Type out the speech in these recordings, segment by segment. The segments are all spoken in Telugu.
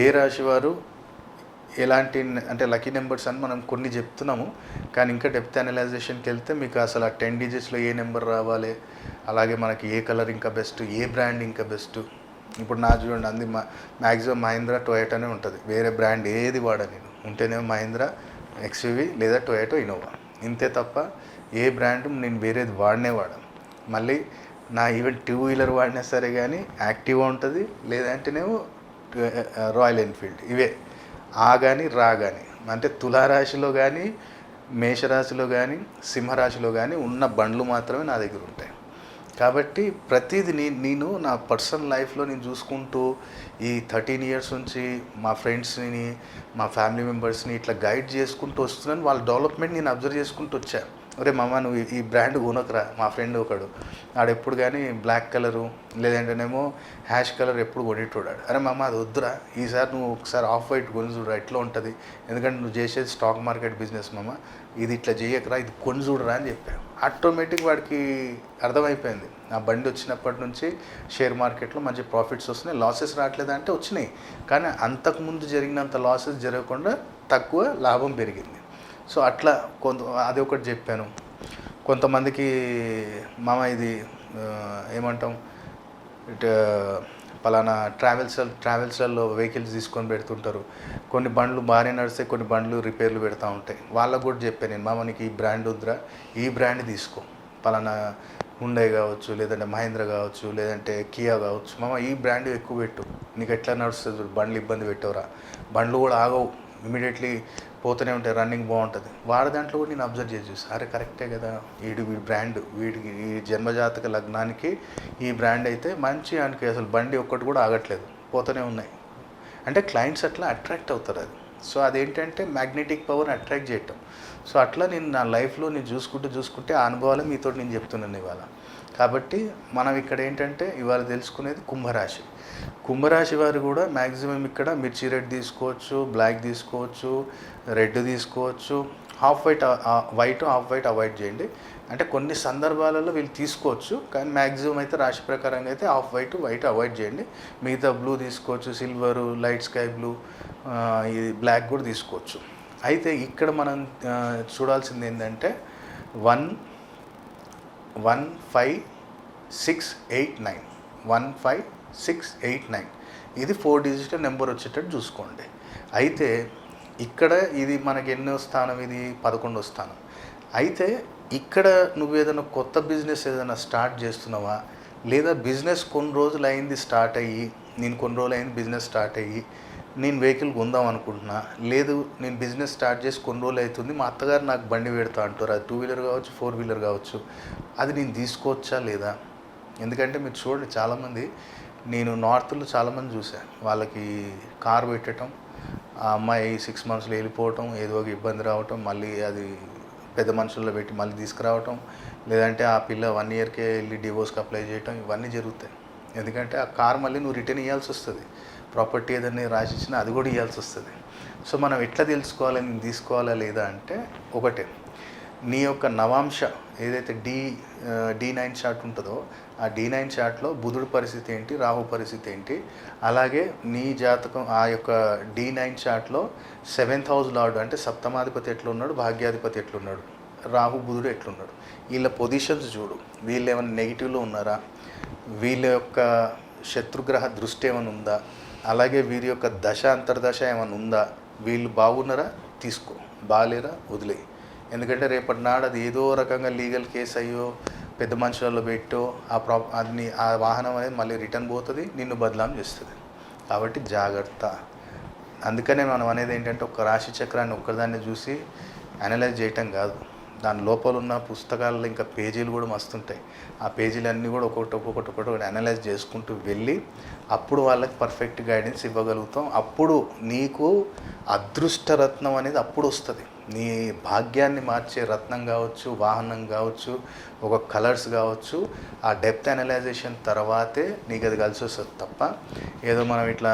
ఏ రాశి వారు ఎలాంటి అంటే లక్కీ నెంబర్స్ అని మనం కొన్ని చెప్తున్నాము కానీ ఇంకా డెప్త్ అనలైజేషన్కి వెళ్తే మీకు అసలు ఆ టెన్ డిజిట్స్లో ఏ నెంబర్ రావాలి అలాగే మనకి ఏ కలర్ ఇంకా బెస్ట్ ఏ బ్రాండ్ ఇంకా బెస్ట్. ఇప్పుడు నా చూడండి అంది మా మ్యాక్సిమం మహీంద్రా టొయాటోనే ఉంటుంది. వేరే బ్రాండ్ ఏది వాడ నేను? ఉంటేనేమో మహీంద్రా ఎక్స్యూవి లేదా టొయాటో ఇనోవా ఇంతే తప్ప ఏ బ్రాండ్ నేను వేరేది వాడనే వాడను. మళ్ళీ నా ఈవెన్ టూ వీలర్ వాడినా సరే కానీ యాక్టివ్ ఉంటుంది లేదంటేనేమో రాయల్ ఎన్ఫీల్డ్ ఇవే. ఆ కానీ రా కానీ అంటే తులారాశిలో కానీ మేషరాశిలో కానీ సింహరాశిలో కానీ ఉన్న బండ్లు మాత్రమే నా దగ్గర ఉంటాయి. కాబట్టి ప్రతిదీ నీ నేను నా పర్సనల్ లైఫ్లో నేను చూసుకుంటూ ఈ థర్టీన్ ఇయర్స్ నుంచి మా ఫ్రెండ్స్ని మా ఫ్యామిలీ మెంబర్స్ని ఇట్లా గైడ్ చేసుకుంటూ వస్తున్నాను. వాళ్ళ డెవలప్మెంట్ నేను అబ్జర్వ్ చేసుకుంటూ వచ్చాను. అరే మామ నువ్వు ఈ- బ్రాండ్ కొనకరా. మా ఫ్రెండ్ ఒకడు. ఆడు ఎప్పుడు కానీ బ్లాక్ కలరు లేదంటేనేమో హ్యాష్ కలర్ ఎప్పుడు కొనేటోడాడు అరే మామ అది వద్దురా. ఈసారి నువ్వు ఒకసారి ఆఫ్ వైట్ కొని చూడరా ఎట్లా ఉంటుంది. ఎందుకంటే నువ్వు చేసేది స్టాక్ మార్కెట్ బిజినెస్ మామ. ఇది ఇట్లా చేయకరా ఇది కొని చూడరా అని చెప్పాను ఆటోమేటిక్ వాడికి అర్థమైపోయింది. ఆ బండి వచ్చినప్పటి నుంచి షేర్ మార్కెట్లో మంచి ప్రాఫిట్స్ వస్తున్నాయి. లాసెస్ రావట్లేదు అంటే వచ్చినాయి. కానీ అంతకుముందు జరిగినంత లాసెస్ జరగకుండా తక్కువ లాభం పెరిగింది. సో అట్లా కొంత అది ఒకటి చెప్పాను. కొంతమందికి మామ ఇది ఏమంటాం పలానా ట్రావెల్స్ ట్రావెల్స్లలో వెహికల్స్ తీసుకొని పెడుతుంటారు. కొన్ని బండ్లు బాగానే నడిస్తే కొన్ని బండ్లు రిపేర్లు పెడతా ఉంటాయి. వాళ్ళకు కూడా చెప్పాను నేను మామ నీకు ఈ బ్రాండ్ వద్దురా ఈ బ్రాండ్ తీసుకో. పలానా హుండై కావచ్చు లేదంటే మహేంద్ర కావచ్చు లేదంటే కియా కావచ్చు. మామ ఈ బ్రాండ్ ఎక్కువ పెట్టు. నీకు ఎట్లా నడుస్తుంది బండ్లు ఇబ్బంది పెట్టవరా. బండ్లు కూడా ఆగవు. ఇమీడియట్లీ పోతూనే ఉంటాయి రన్నింగ్ బాగుంటుంది. వాడి దాంట్లో కూడా నేను అబ్జర్వ్ చేసి చూసి. అరే కరెక్టే కదా. వీడి వీడి బ్రాండ్ వీడికి ఈ జన్మజాతక లగ్నానికి ఈ బ్రాండ్ అయితే మంచి ఆయనకి అసలు బండి ఒక్కటి కూడా ఆగట్లేదు. పోతూనే ఉన్నాయి. అంటే క్లయింట్స్ అట్లా అట్రాక్ట్ అవుతారు అది. సో అదేంటంటే మ్యాగ్నెటిక్ పవర్ అట్రాక్ట్ చేయటం. సో అట్లా నేను నా లైఫ్లో నేను చూసుకుంటూ చూసుకుంటే ఆ అనుభవాలు మీతో నేను చెప్తున్నాను ఇవాళ. కాబట్టి మనం ఇక్కడ ఏంటంటే ఇవాళ తెలుసుకునేది కుంభరాశి. కుంభరాశి వారు కూడా మ్యాక్సిమం ఇక్కడ మిర్చి రెడ్ తీసుకోవచ్చు బ్లాక్ తీసుకోవచ్చు రెడ్ తీసుకోవచ్చు half white white half white avoid చేయండి. అంటే కొన్ని సందర్భాలలో వీళ్ళు తీసుకోవచ్చు కానీ మ్యాక్సిమం అయితే రాశి ప్రకారంగా అయితే హాఫ్ వైట్ వైట్ అవాయిడ్ చేయండి. మిగతా బ్లూ తీసుకోవచ్చు సిల్వరు లైట్ స్కై బ్లూ ఇది బ్లాక్ కూడా తీసుకోవచ్చు. అయితే ఇక్కడ మనం చూడాల్సింది ఏంటంటే one one five six eight nine. One five six eight nine. ఇది ఫోర్ డిజిటల్ నెంబర్ వచ్చేటట్టు చూసుకోండి. అయితే ఇక్కడ ఇది మనకి ఎన్నో స్థానం ఇది పదకొండో స్థానం. అయితే ఇక్కడ నువ్వు ఏదైనా కొత్త బిజినెస్ ఏదైనా స్టార్ట్ చేస్తున్నావా? లేదా బిజినెస్ కొన్ని రోజులు అయింది స్టార్ట్ అయ్యి నేను కొన్ని రోజులు అయింది బిజినెస్ స్టార్ట్ అయ్యి నేను వెహికల్ కొందాం అనుకుంటున్నా. లేదు నేను బిజినెస్ స్టార్ట్ చేసి కొన్ని రోజులు అవుతుంది మా అత్తగారు నాకు బండి పెడతా అంటారు. అది టూ వీలర్ కావచ్చు ఫోర్ వీలర్ కావచ్చు. అది నేను తీసుకోవచ్చా లేదా? ఎందుకంటే మీరు చూడండి చాలామంది నేను నార్త్లో చాలామంది చూశాను వాళ్ళకి కార్ పెట్టడం ఆ అమ్మాయి సిక్స్ మంత్స్లో వెళ్ళిపోవటం ఏదో ఒక ఇబ్బంది రావటం మళ్ళీ అది పెద్ద మనుషుల్లో పెట్టి మళ్ళీ తీసుకురావటం లేదంటే ఆ పిల్ల వన్ ఇయర్కే వెళ్ళి డివోర్స్కి అప్లై చేయటం ఇవన్నీ జరుగుతాయి. ఎందుకంటే ఆ కార్ మళ్ళీ నువ్వు రిటర్న్ ఇవ్వాల్సి వస్తుంది. ప్రాపర్టీ ఏదైనా రాసిచ్చినా అది కూడా ఇవ్వాల్సి వస్తుంది. సో మనం ఎట్లా తెలుసుకోవాలి నేను తీసుకోవాలా లేదా అంటే ఒకటే. నీ యొక్క నవాంశ ఏదైతే డి డి నైన్ చార్ట్ ఉంటుందో ఆ డి నైన్ షాట్లో బుధుడు పరిస్థితి ఏంటి రాహు పరిస్థితి ఏంటి అలాగే నీ జాతకం ఆ యొక్క డి నైన్ షాట్లో సెవెంత్ హౌస్ లార్డు అంటే సప్తమాధిపతి ఎట్లున్నాడు భాగ్యాధిపతి ఎట్లున్నాడు రాహు బుధుడు ఎట్లున్నాడు వీళ్ళ పొజిషన్స్ చూడు వీళ్ళు ఏమైనా నెగిటివ్లో ఉన్నారా వీళ్ళ యొక్క శత్రుగ్రహ దృష్టి ఏమైనా ఉందా అలాగే వీరి యొక్క దశ అంతర్దశ ఏమైనా ఉందా వీళ్ళు బాగున్నారా తీసుకో బాగాలేరా వదిలేయి. ఎందుకంటే రేపటి నాడు అది ఏదో రకంగా లీగల్ కేసు అయ్యో పెద్ద మనుషులలో పెట్టో ఆ ప్రా అది ఆ వాహనం అనేది మళ్ళీ రిటర్న్ పోతుంది నిన్ను బదలాం చేస్తుంది. కాబట్టి జాగ్రత్త. అందుకనే మనం అనేది ఏంటంటే ఒక రాశి చక్రాన్ని ఒక్కదాన్ని చూసి అనలైజ్ చేయటం కాదు. దాని లోపల ఉన్న పుస్తకాల్లో ఇంకా పేజీలు కూడా మస్తుంటాయి. ఆ పేజీలన్నీ కూడా ఒక్కొక్కటి ఒక్కొక్కటి ఒక్కొక్కటి అనలైజ్ చేసుకుంటూ వెళ్ళి అప్పుడు వాళ్ళకి పర్ఫెక్ట్ గైడెన్స్ ఇవ్వగలుగుతాం. అప్పుడు నీకు అదృష్టరత్నం అనేది అప్పుడు వస్తుంది. నీ భాగ్యాన్ని మార్చే రత్నం కావచ్చు వాహనం కావచ్చు ఒక కలర్స్ కావచ్చు ఆ డెప్త్ అనలైజేషన్ తర్వాతే నీకు అది కలిసి వస్తుంది తప్ప ఏదో మనం ఇట్లా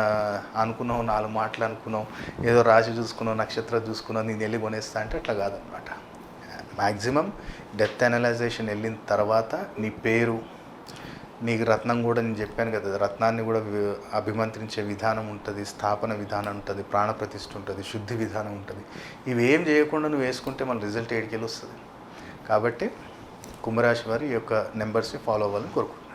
అనుకున్నాం నాలుగు మాటలు అనుకున్నాం ఏదో రాశి చూసుకున్నాం నక్షత్రం చూసుకున్నాం నేను వెళ్ళి కొనేస్తా అంటే అట్లా కాదనమాట మ్యాక్సిమం డెప్త్ అనలైజేషన్ వెళ్ళిన తర్వాత నీ పేరు నీకు రత్నం కూడా నేను చెప్పాను కదా రత్నాన్ని కూడా అభిమంత్రించే విధానం ఉంటుంది స్థాపన విధానం ఉంటుంది ప్రాణప్రతిష్ఠ ఉంటుంది శుద్ధి విధానం ఉంటుంది. ఇవి ఏం చేయకుండా నువ్వు వేసుకుంటే మన రిజల్ట్ ఏడికెళ్ళి వస్తుంది. కాబట్టి కుంభరాశి వారి ఈ యొక్క నెంబర్స్ని ఫాలో అవ్వాలని కోరుకుంటున్నాను.